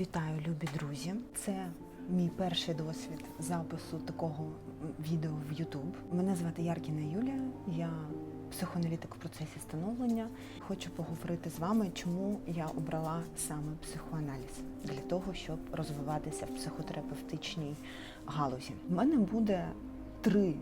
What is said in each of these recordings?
Вітаю, любі друзі! Це мій перший досвід запису такого відео в YouTube. Мене звати Яркіна Юлія, я психоаналітик в процесі становлення. Хочу поговорити з вами, чому я обрала саме психоаналіз для того, щоб розвиватися в психотерапевтичній галузі. У мене буде три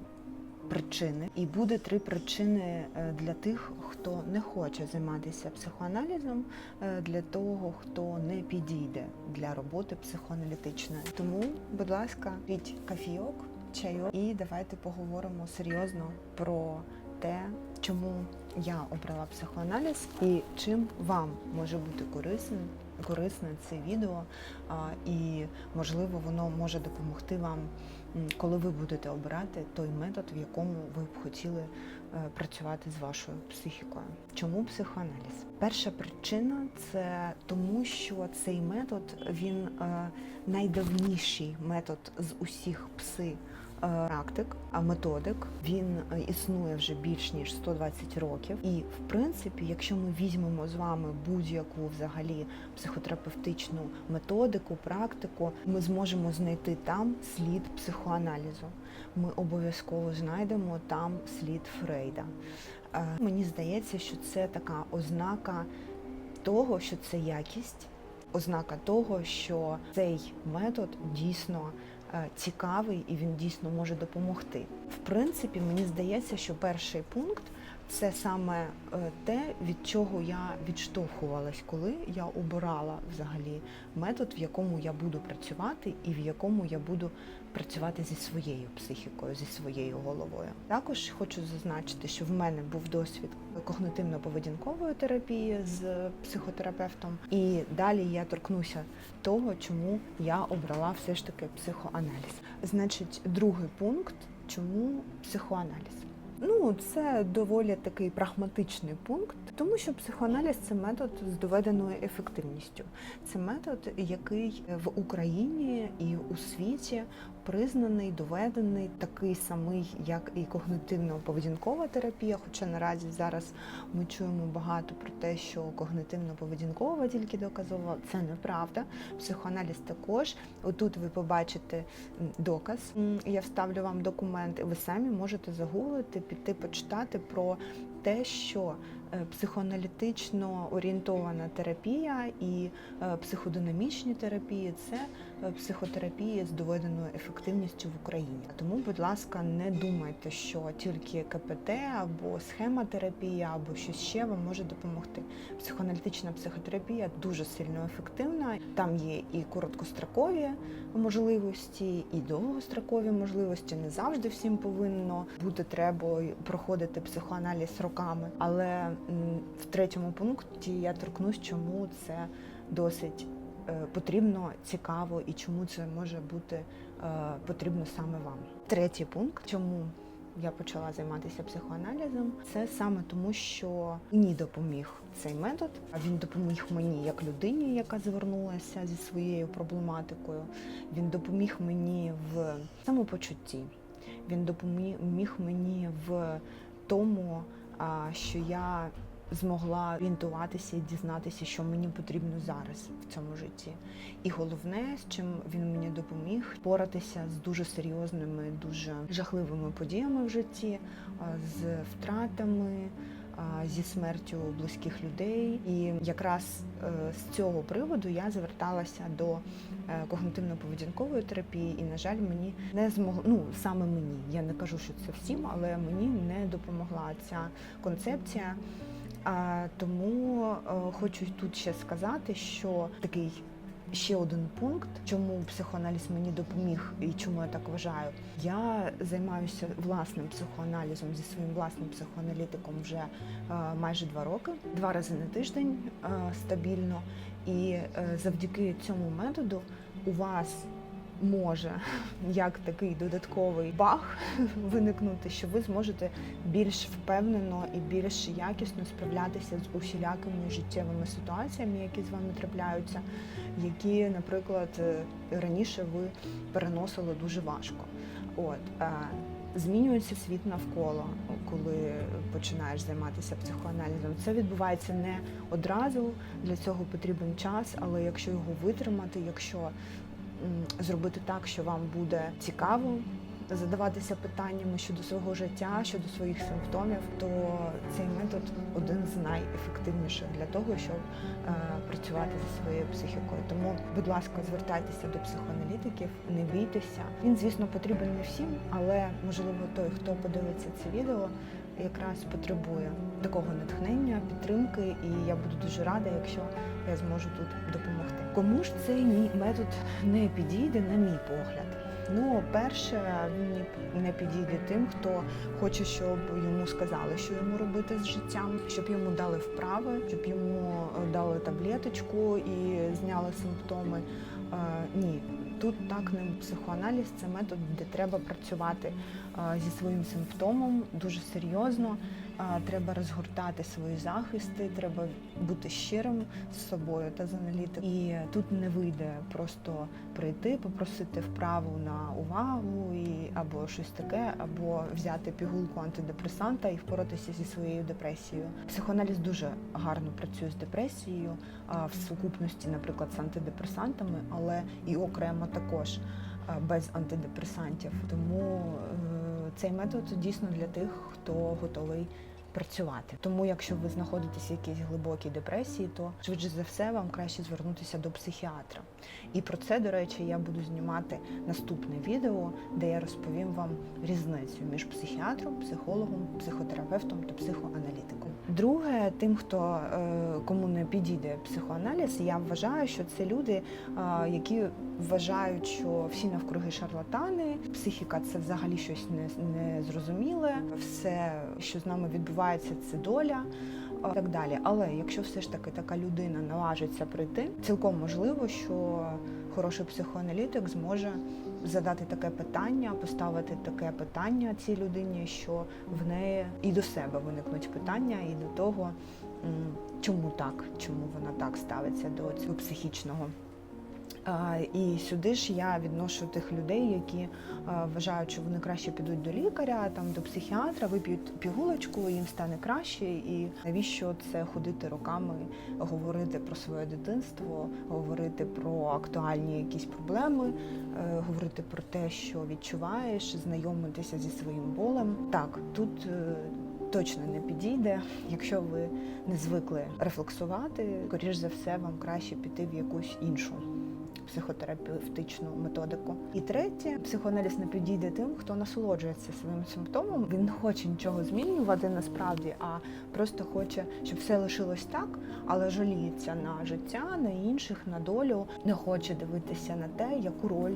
причини, і буде три причини е, для тих, хто не хоче займатися психоаналізом, е, для того, хто не підійде для роботи психоаналітичної. Тому, будь ласка, піть кафійок, чайок, і давайте поговоримо серйозно про те, чому я обрала психоаналіз і чим вам може бути корисним. Корисне це відео, і можливо воно може допомогти вам, коли ви будете обирати той метод, в якому ви б хотіли е, працювати з вашою психікою. Чому психоаналіз? Перша причина це тому, що цей метод він е, найдавніший метод з усіх пси. Е, Практик, а методик він е, існує вже більш ніж 120 років. І в принципі, якщо ми візьмемо з вами будь-яку взагалі психотерапевтичну методику, практику, ми зможемо знайти там слід психоаналізу. Ми обов'язково знайдемо там слід Фрейда. Е, Мені здається, що це така ознака того, що це якість, ознака того, що цей метод дійсно цікавий і він дійсно може допомогти. В принципі, мені здається, що перший пункт це саме е, те, від чого я відштовхувалась, коли я обирала взагалі метод, в якому я буду працювати, і в якому я буду працювати зі своєю психікою, зі своєю головою. Також хочу зазначити, що в мене був досвід когнитивно-поведінкової терапії з психотерапевтом, і далі я торкнуся того, чому я обрала все ж таки психоаналіз. Значить, другий пункт, чому психоаналіз? Ну, це доволі такий прагматичний пункт, тому що психоаналіз це метод з доведеною ефективністю. Це метод, який в Україні і у світі признаний, доведений, такий самий, як і когнитивно-поведінкова терапія. Хоча наразі зараз ми чуємо багато про те, що когнитивно-поведінкова тільки доказова. Це неправда. Психоаналіз також. Отут ви побачите доказ. Я вставлю вам документ, і ви самі можете загуглити, піти почитати про те, що психоаналітично орієнтована терапія і е, психодинамічні терапії це е, психотерапія з доведеною ефективністю в Україні. Тому, будь ласка, не думайте, що тільки КПТ або схема терапії, або щось ще вам може допомогти. Психоаналітична психотерапія дуже сильно ефективна. Там є і короткострокові можливості, і довгострокові можливості. Не завжди всім повинно бути треба проходити психоаналіз роками. Але в третьому пункті я торкнусь, чому це досить е, потрібно, цікаво і чому це може бути е, потрібно саме вам. Третій пункт, чому я почала займатися психоаналізом, це саме тому, що мені допоміг цей метод. Він допоміг мені як людині, яка звернулася зі своєю проблематикою. Він допоміг мені в самопочутті. Він допоміг мені в тому, що я змогла орієнтуватися і дізнатися, що мені потрібно зараз в цьому житті. І головне, з чим він мені допоміг, поратися з дуже серйозними, дуже жахливими подіями в житті, з втратами. Зі смертю близьких людей, і якраз е, з цього приводу я зверталася до е, когнитивно-поведінкової терапії, і на жаль, мені не змогла. Ну саме мені. Я не кажу, що це всім, але мені не допомогла ця концепція. Тому е, хочу тут ще сказати, що такий ще один пункт, чому психоаналіз мені допоміг і чому я так вважаю. Я займаюся власним психоаналізом зі своїм власним психоаналітиком вже е, майже два роки, два рази на тиждень е, стабільно. І е, завдяки цьому методу у вас може як такий додатковий баг виникнути, що ви зможете більш впевнено і більш якісно справлятися з усілякими життєвими ситуаціями, які з вами трапляються, які, наприклад, е, раніше ви переносили дуже важко. От е, Змінюється світ навколо, коли починаєш займатися психоаналізом. Це відбувається не одразу. Для цього потрібен час, але якщо його витримати, якщо зробити так, що вам буде цікаво задаватися питаннями щодо свого життя, щодо своїх симптомів, то цей метод один з найефективніших для того, щоб е, працювати зі своєю психікою. Тому, будь ласка, звертайтеся до психоаналітиків, не бійтеся. Він, звісно, потрібен не всім, але можливо той, хто подивиться це відео, якраз потребує такого натхнення, підтримки, і я буду дуже рада, якщо я зможу тут допомогти. Кому ж цей метод не підійде, на мій погляд? Ну, перше, він не- підійде тим, хто хоче, щоб йому сказали, що йому робити з життям, щоб йому дали вправи, щоб йому е, дали таблеточку і зняли симптоми. Е, Ні, тут так не психоаналіз, це метод, де треба працювати е, зі своїм симптомом дуже серйозно. Треба розгортати свої захисти, треба бути щирим з собою та з аналітиком. І тут не вийде просто прийти, попросити вправу на увагу і або щось таке, або взяти пігулку антидепресанта і впоратися зі своєю депресією. Психоаналіз дуже гарно працює з депресією, в сукупності, наприклад, з антидепресантами, але і окремо також без антидепресантів. Тому е, цей метод дійсно для тих, хто готовий працювати. Тому, якщо ви знаходитесь в якійсь глибокій депресії, то швидше за все вам краще звернутися до психіатра. І про це, до речі, я буду знімати наступне відео, де я розповім вам різницю між психіатром, психологом, психотерапевтом та психоаналітиком. Друге, тим, хто е, кому не підійде психоаналіз, я вважаю, що це люди, е, які вважають, що всі навкруги шарлатани, психіка це взагалі щось не, незрозуміле, все, що з нами відбувається, це доля. І так далі. Але якщо все ж таки така людина наважиться прийти, цілком можливо, що хороший психоаналітик зможе задати таке питання, поставити таке питання цій людині, що в неї і до себе виникнуть питання, і до того, чому так, чому вона так ставиться до цього психічного. І сюди ж я відношу тих людей, які вважають, що вони краще підуть до лікаря, там до психіатра, вип'ють пігулочку, їм стане краще. І навіщо це ходити роками, говорити про своє дитинство, говорити про актуальні якісь проблеми, е, говорити про те, що відчуваєш, знайомитися зі своїм болем. Так, тут. е, Точно не підійде, якщо ви не звикли рефлексувати, скоріш за все, вам краще піти в якусь іншу психотерапевтичну методику. І третє, психоаналіз не підійде тим, хто насолоджується своїм симптомом. Він не хоче нічого змінювати насправді, а просто хоче, щоб все лишилось так, але жаліється на життя, на інших, на долю. Не хоче дивитися на те, яку роль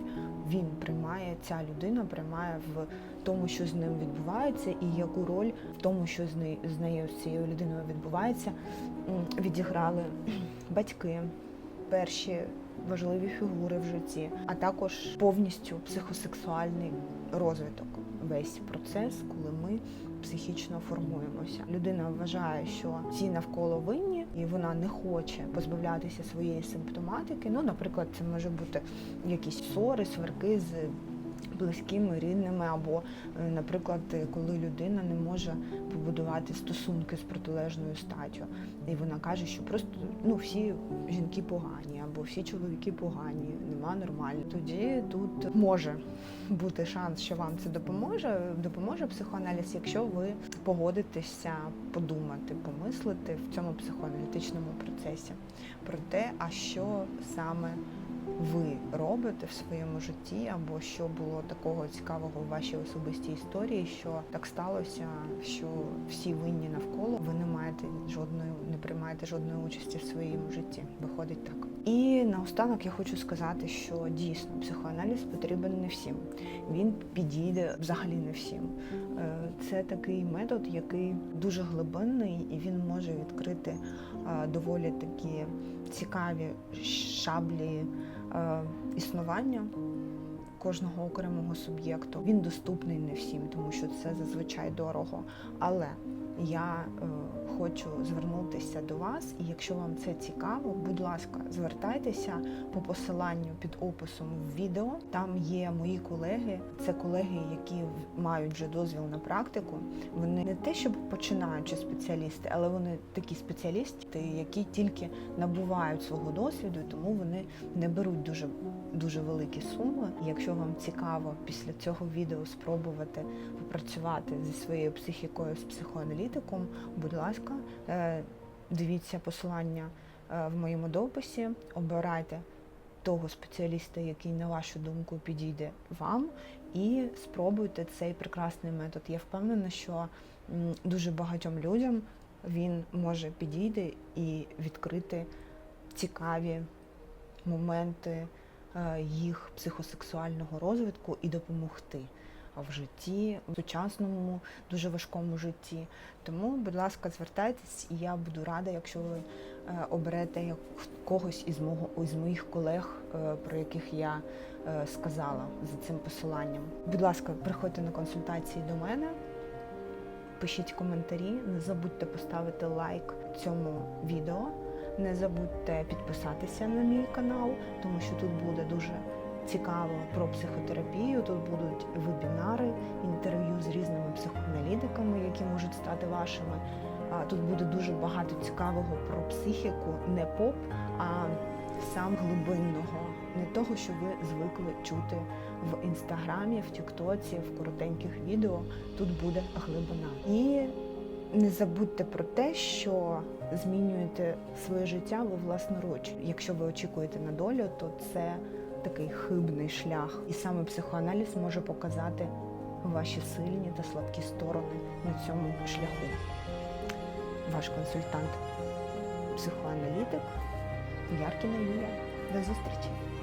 він приймає, ця людина приймає в тому, що з ним відбувається, і яку роль в тому, що з нею з нею з цією людиною відбувається, відіграли батьки, перші важливі фігури в житті, а також повністю психосексуальний розвиток. Весь процес, коли ми психічно формуємося. Людина вважає, що всі навколо винні, і вона не хоче позбавлятися своєї симптоматики. Ну, наприклад, це може бути якісь ссори, сварки з близькими, рідними, або, е, наприклад, коли людина не може побудувати стосунки з протилежною статтю, і вона каже, що просто ну всі жінки погані, або всі чоловіки погані, нема нормально. Тоді тут може бути шанс, що вам це допоможе. Допоможе психоаналіз, якщо ви погодитеся подумати, помислити в цьому психоаналітичному процесі про те, а що саме ви робите в своєму житті, або що було такого цікавого в вашій особистій історії, що так сталося, що всі винні навколо, ви не маєте жодної, не приймаєте жодної участі в своєму житті. Виходить так. І наостанок я хочу сказати, що дійсно психоаналіз потрібен не всім. Він підійде взагалі не всім. Е, Це такий метод, який дуже глибинний, і він може відкрити е, доволі такі цікаві шаблі е, існування кожного окремого суб'єкту. Він доступний не всім, тому що це зазвичай дорого. Але я е, хочу звернутися до вас, і якщо вам це цікаво, будь ласка, звертайтеся по посиланню під описом в відео. Там є мої колеги. Це колеги, які мають вже дозвіл на практику. Вони не те, щоб починаючи спеціалісти, але вони такі спеціалісти, які тільки набувають свого досвіду, тому вони не беруть дуже дуже великі суми. Якщо вам цікаво після цього відео спробувати попрацювати зі своєю психікою, з психоаналітиком, будь ласка, е, дивіться посилання е, в моєму дописі, обирайте того спеціаліста, який, на вашу думку, підійде вам, і спробуйте цей прекрасний метод. Я впевнена, що дуже багатьом людям він може підійти і відкрити цікаві моменти е, їх психосексуального розвитку і допомогти в житті, в сучасному, дуже важкому житті. Тому, будь ласка, звертайтесь, і я буду рада, якщо ви е, оберете когось із мого із моїх колег, е, про яких я е, сказала за цим посиланням. Будь ласка, приходьте на консультації до мене. Пишіть коментарі, не забудьте поставити лайк цьому відео. Не забудьте підписатися на мій канал, тому що тут буде дуже цікаво про психотерапію. Тут будуть вебінари, інтерв'ю з різними психоаналітиками, які можуть стати вашими. Тут буде дуже багато цікавого про психіку, не поп, а сам глибинного, не того, що ви звикли чути в інстаграмі, в Тіктоці, в коротеньких відео. Тут буде глибина. І не забудьте про те, що змінюєте своє життя ви власноруч. Якщо ви очікуєте на долю, то це такий хибний шлях. І саме психоаналіз може показати ваші сильні та слабкі сторони на цьому шляху. Ваш консультант, психоаналітик Яркіна Юлія. До зустрічі!